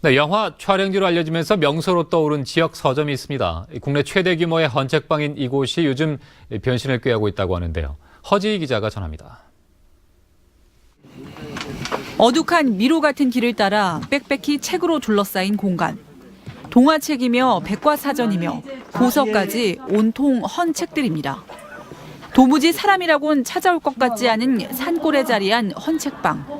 네, 영화 촬영지로 알려지면서 명소로 떠오른 지역 서점이 있습니다. 국내 최대 규모의 헌책방인 이곳이 요즘 변신을 꾀하고 있다고 하는데요. 허지희 기자가 전합니다. 어둑한 미로 같은 길을 따라 빽빽히 책으로 둘러싸인 공간. 동화책이며 백과사전이며 보석까지 온통 헌 책들입니다. 도무지 사람이라곤 찾아올 것 같지 않은 산골에 자리한 헌책방.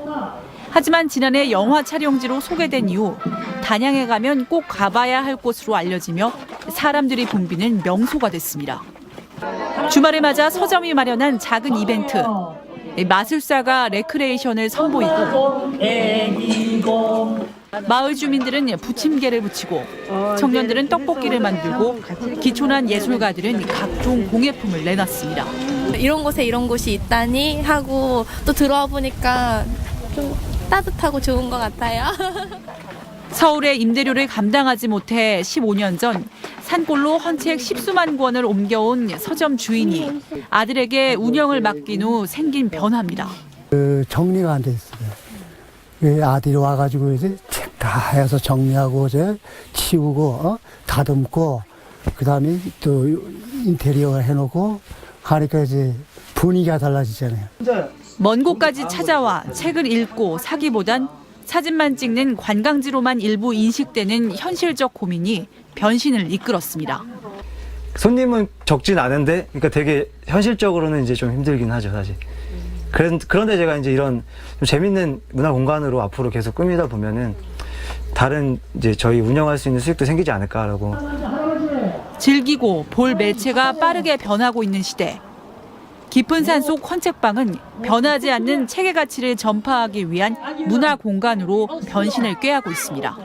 하지만 지난해 영화 촬영지로 소개된 이후 단양에 가면 꼭 가봐야 할 곳으로 알려지며 사람들이 붐비는 명소가 됐습니다. 주말을 맞아 서점이 마련한 작은 이벤트. 마술사가 레크레이션을 선보이고 마을 주민들은 부침개를 붙이고 청년들은 떡볶이를 만들고 기촌한 예술가들은 각종 공예품을 내놨습니다. 이런 곳에 이런 곳이 있다니 하고 또 들어와 보니까 좀 따뜻하고 좋은 것 같아요. 서울의 임대료를 감당하지 못해 15년 전 산골로 헌책 십수만 권을 옮겨온 서점 주인이 아들에게 운영을 맡긴 후 생긴 변화입니다. 그 정리가 안돼 있어요. 그 아들이 와가지고 이제 책 다 해서 정리하고 이제 치우고 어? 다듬고 그 다음에 또 인테리어 해놓고 하니까 이제 분위기가 달라지잖아요. 먼 곳까지 찾아와 책을 읽고 사기보단 사진만 찍는 관광지로만 일부 인식되는 현실적 고민이 변신을 이끌었습니다. 손님은 적진 않은데, 그러니까 되게 현실적으로는 이제 좀 힘들긴 하죠, 사실. 그런, 그런데 제가 이제 이런 좀 재밌는 문화 공간으로 앞으로 계속 꾸미다 보면은 다른 이제 저희 운영할 수 있는 수익도 생기지 않을까라고 즐기고 볼 매체가 빠르게 변하고 있는 시대. 깊은 산 속 헌책방은 변하지 않는 책의 가치를 전파하기 위한 문화 공간으로 변신을 꾀하고 있습니다.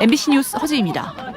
MBC 뉴스 허지입니다.